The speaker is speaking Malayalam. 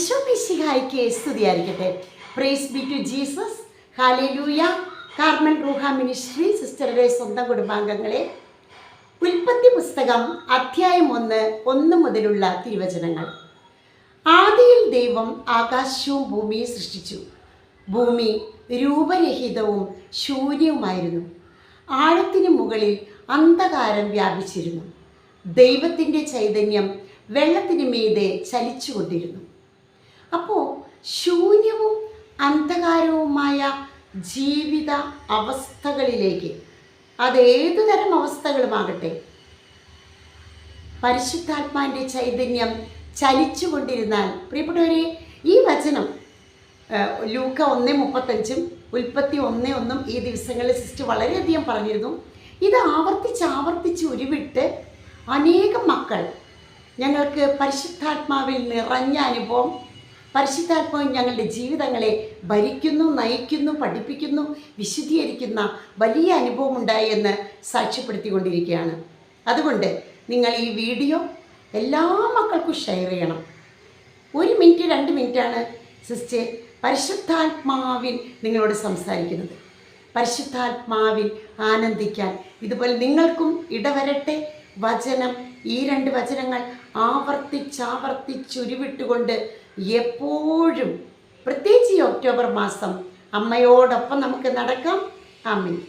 ഈശോമിശിഹായിക്ക് സ്തുതിയായിരിക്കട്ടെ. Praise be to Jesus hallelujah Carmel Ruha ministry സിസ്റ്ററുടെ സ്വന്തം കുടുംബാംഗങ്ങളെ ഉൽപ്പത്തി പുസ്തകം അധ്യായം ഒന്ന് ഒന്ന് മുതലുള്ള തിരുവചനങ്ങൾ. ആദിയിൽ ദൈവം ആകാശവും ഭൂമിയും സൃഷ്ടിച്ചു. ഭൂമി രൂപരഹിതവും ശൂന്യവുമായിരുന്നു. ആഴത്തിന് മുകളിൽ അന്ധകാരം വ്യാപിച്ചിരുന്നു. ദൈവത്തിന്റെ ചൈതന്യം വെള്ളത്തിന് മീതെ ചലിച്ചുകൊണ്ടിരുന്നു. അപ്പോൾ ശൂന്യവും അന്ധകാരവുമായ ജീവിത അവസ്ഥകളിലേക്ക് അതേതു തരം അവസ്ഥകളുമാകട്ടെ പരിശുദ്ധാത്മാന്റെ ചൈതന്യം ചലിച്ചുകൊണ്ടിരുന്നാൽ പ്രിയപ്പെട്ടവരെ ഈ വചനം ലൂക്ക ഒന്ന് മുപ്പത്തഞ്ചും ഉൽപ്പത്തി ഒന്ന് ഒന്നും ഈ ദിവസങ്ങളിൽ സിസ്റ്റർ വളരെയധികം പറഞ്ഞിരുന്നു. ഇത് ആവർത്തിച്ച് ആവർത്തിച്ച് ഉരുവിട്ട് അനേകം മക്കൾ ഞങ്ങൾക്ക് പരിശുദ്ധാത്മാവിൽ നിറഞ്ഞ അനുഭവം പരിശുദ്ധാത്മാവ് ഞങ്ങളുടെ ജീവിതങ്ങളെ ഭരിക്കുന്നു നയിക്കുന്നു പഠിപ്പിക്കുന്നു വിശുദ്ധീകരിക്കുന്ന വലിയ അനുഭവം ഉണ്ടായി എന്ന് സാക്ഷ്യപ്പെടുത്തിക്കൊണ്ടിരിക്കുകയാണ്. അതുകൊണ്ട് നിങ്ങൾ ഈ വീഡിയോ എല്ലാ മക്കൾക്കും ഷെയർ ചെയ്യണം. ഒരു മിനിറ്റ് രണ്ട് മിനിറ്റാണ് സിസ്റ്റർ പരിശുദ്ധാത്മാവിൻ നിങ്ങളോട് സംസാരിക്കുന്നത്. പരിശുദ്ധാത്മാവിൽ ആനന്ദിക്കാൻ ഇതുപോലെ നിങ്ങൾക്കും ഇടവരട്ടെ. വചനം ഈ രണ്ട് വചനങ്ങൾ ആവർത്തിച്ചാവർത്തിച്ചുരുവിട്ടുകൊണ്ട് എപ്പോഴും പ്രത്യേകിച്ച് ഈ ഒക്ടോബർ മാസം അമ്മയോടൊപ്പം നമുക്ക് നടക്കാം. ആമീൻ.